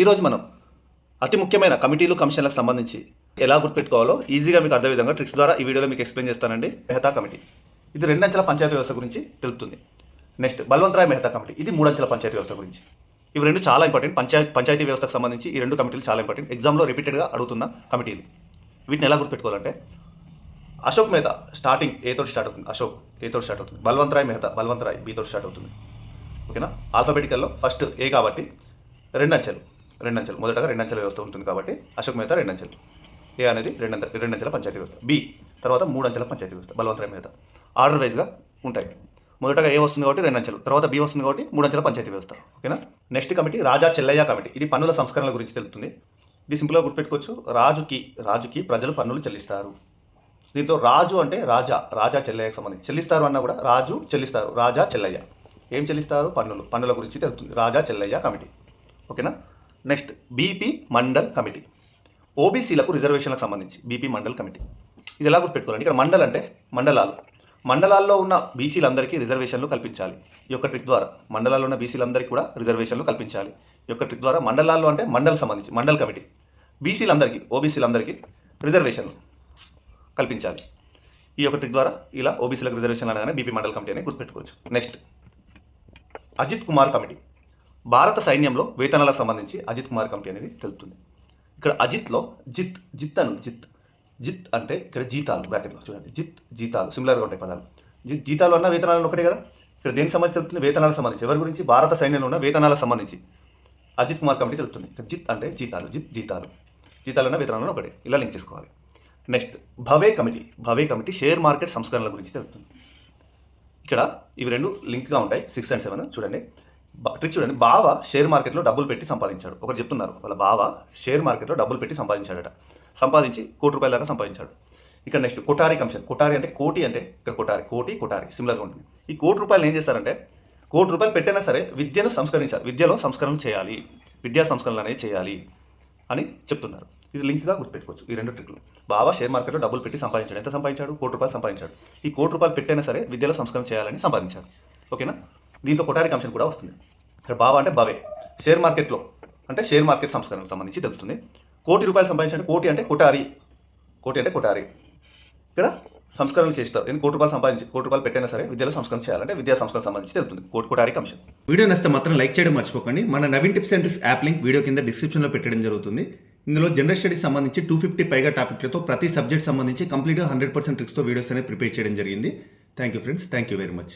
ఈరోజు మనం అతి ముఖ్యమైన కమిటీలు కమిషన్లకు సంబంధించి ఎలా గుర్తుపెట్టుకోవాలో ఈజీగా మీకు అర్థం విధంగా ట్రిక్స్ ద్వారా ఈ వీడియోలో మీకు ఎక్స్ప్లెయిన్ చేస్తానండి. మెహతా కమిటీ. ఇది రెండంచెల పంచాయతీ వ్యవస్థ గురించి తెలుపుతుంది. Next Balwantrai Mehta committee. ఇది మూడంచెల పంచాయతీ వ్యవస్థ గురించి. ఇవి రెండు చాలా ఇంపార్టెంట్. పంచాయతీ పంచాయతీ వ్యవస్థకు సంబంధించి ఈ రెండు కమిటీలు చాలా ఇంపార్టెంట్. ఎగ్జామ్లో రిపీటెడ్గా అడుగుతున్న కమిటీలు. వీటిని ఎలా గుర్తుపెట్టుకోవాలంటే Ashok Mehta starting A start అవుతుంది. అశోక్ ఏతో స్టార్ట్ అవుతుంది. బల్వంతరాయ్ మెహతా బల్వంతరాయ్ బీతో స్టార్ట్ అవుతుంది. ఓకేనా? ఆల్ఫాబెటికల్లో ఫస్ట్ ఏ కాబట్టి రెండు అంచెలు రెండంచెలు. మొదటగా రెండంచెల వ్యవస్థ ఉంటుంది కాబట్టి అశోక్ మెహతా రెండంచెలు. ఏ అనేది రెండంత రెండంచెల పంచాయతీ వ్యవస్థ. బి తర్వాత మూడంచెల పంచాయతీ వ్యవస్థ. బలవంతరాయ్ మెహతా ఆర్డర్ వైజ్గా ఉంటాయి. మొదటగా ఏ వస్తుంది కాబట్టి రెండంచెలు. తర్వాత బి వస్తుంది కాబట్టి మూడు అంచెల పంచాయతీ వ్యవస్థ. ఓకేనా? Next committee Raja Chelliah committee. ఇది పన్నుల సంస్కరణల గురించి తెలుపుతుంది. ఇది సింపుల్గా గుర్తుపెట్టుకోవచ్చు. రాజుకి రాజుకి ప్రజలు పన్నులు చెల్లిస్తారు. దీంతో రాజు అంటే రాజా. రాజా చెల్లయ్యకు సంబంధించి. చెల్లిస్తారు అన్నా కూడా రాజు చెల్లిస్తారు. రాజా చెల్లయ్య. ఏం చెల్లిస్తారు? పన్నులు. పన్నుల గురించి తెలుస్తుంది రాజా చెల్లయ్య కమిటీ. ఓకేనా? Next BP Mandal committee. ఓబీసీలకు రిజర్వేషన్లకు సంబంధించి బీపీ మండల్ కమిటీ. ఇది ఎలా గుర్తుపెట్టుకోవాలండి ఇక్కడ మండల్ అంటే మండలాలు. మండలాల్లో ఉన్న బీసీలందరికీ రిజర్వేషన్లు కల్పించాలి. ఈ యొక్క ట్రిక్ ద్వారా మండలాల్లో ఉన్న బీసీలందరికీ కూడా రిజర్వేషన్లు కల్పించాలి. ఈ యొక్క ట్రిక్ ద్వారా మండలాల్లో అంటే మండల్ సంబంధించి మండల్ కమిటీ. బీసీలందరికీ ఓబీసీలందరికీ రిజర్వేషన్లు కల్పించాలి. ఈ యొక్క ట్రిక్ ద్వారా ఇలా ఓబీసీలకు రిజర్వేషన్ అనగానే బీపీ మండల్ కమిటీ అని గుర్తుపెట్టుకోవచ్చు. Next Ajit Kumar committee. భారత సైన్యంలో వేతనాలకు సంబంధించి అజిత్ కుమార్ కమిటీ అనేది తెలుపుతుంది. ఇక్కడ అజిత్లో జిత్ జిత్ అను జిత్ జిత్ అంటే ఇక్కడ జీతాలు బ్రాకెట్లో చూడండి. జిత్ జీతాలు సిమిలర్గా ఉంటాయి పదాలు. జిత్ జీతాలు అన్న వేతనాలు ఒకటే కదా? ఇక్కడ దేనికి సంబంధించి తెలుపుతుంది? వేతనాలకు సంబంధించి. ఎవరి గురించి? భారత సైన్యంలో ఉన్న వేతనాలకు సంబంధించి. అజిత్ కుమార్ కమిటీ తెలుపుతుంది. ఇక్కడ జిత్ అంటే జీతాలు జిత్ జీతాలు. జీతాలు అన్న వేతనాలను ఒకటే. ఇలా లింక్ చేసుకోవాలి. Next Bhave committee. Bhave committee share market సంస్కరణల గురించి తెలుపుతుంది. ఇక్కడ ఇవి రెండు లింక్గా ఉంటాయి. సిక్స్ అండ్ సెవెన్ చూడండి. ట్రిక్ చూడండి. బావ షేర్ మార్కెట్లో డబ్బులు పెట్టి సంపాదించాడు. ఒకరు చెప్తున్నారు. వాళ్ళ బావ షేర్ మార్కెట్లో డబ్బులు పెట్టి సంపాదించాడట. సంపాదించి కోటి రూపాయల దాకా సంపాదించాడు. ఇక్కడ నెక్స్ట్ కొటారి కమిషన్ కొటారి అంటే కోటి అంటే ఇక్కడ కొటారి కోటి కొటారి సిమిలర్గా ఉంటుంది. ఈ కోటి రూపాయలు ఏం చేస్తారంటే కోటి రూపాయలు పెట్టినా సరే విద్యను సంస్కరించాలి. విద్యలో సంస్కరణ చేయాలి. విద్యా సంస్కరణలు అనేది చేయాలి అని చెప్తున్నారు. ఇది లింక్గా గుర్తుపెట్టుకోవచ్చు. ఈ రెండు ట్రిక్లు బాబా షేర్ మార్కెట్లో డబ్బులు పెట్టి సంపాదించాడు. ఎంత సంపాదించాడు? కోటి రూపాయలు సంపాదించాడు. ఈ కోటి రూపాయలు పెట్టైనా సరే విద్యలో సంస్కరణ చేయాలని సంపాదించాడు. ఓకేనా? దీంతో కొటారి కమిషన్ కూడా వస్తుంది. ఇక్కడ బావ అంటే బవే. షేర్ మార్కెట్లో అంటే షేర్ మార్కెట్ సంస్కరణకు సంబంధించి తెలుస్తుంది. కోటి రూపాయలు సంపాదించాడు కోటి అంటే కొటారి. కోటి అంటే కొటారి. ఇక్కడ సంస్కరణలు చేస్తారు. ఎందుకు కోటి రూపాయలు సంపాదించి కోటి రూపాయలు పెట్టైనా సరే విద్యలో సంస్కరణ చేయాలంటే విద్యా సంస్కరణ సంబంధించి తెలుస్తుంది. కోటి కొటారి కమిషన్. వీడియో నచ్చితే మాత్రం లైక్ చేయడం మర్చిపోకండి. మన Naveen tips and tricks app link video కింద డిస్క్రిప్షన్లో పెట్టడం జరుగుతుంది. ఇందులో జనరల్ స్టడీస్ సంబంధించి టూ ఫిఫ్టీ పైగా టాపిక్లతో ప్రతి సబ్జెక్ట్ సంబంధించి కంప్లీట్గా హండ్రెడ్ పర్సెంట్ ట్రిక్స్తో వీడియోస్ అనేది ప్రిపేర్ చేయడం జరిగింది. Thank you friends thank you very much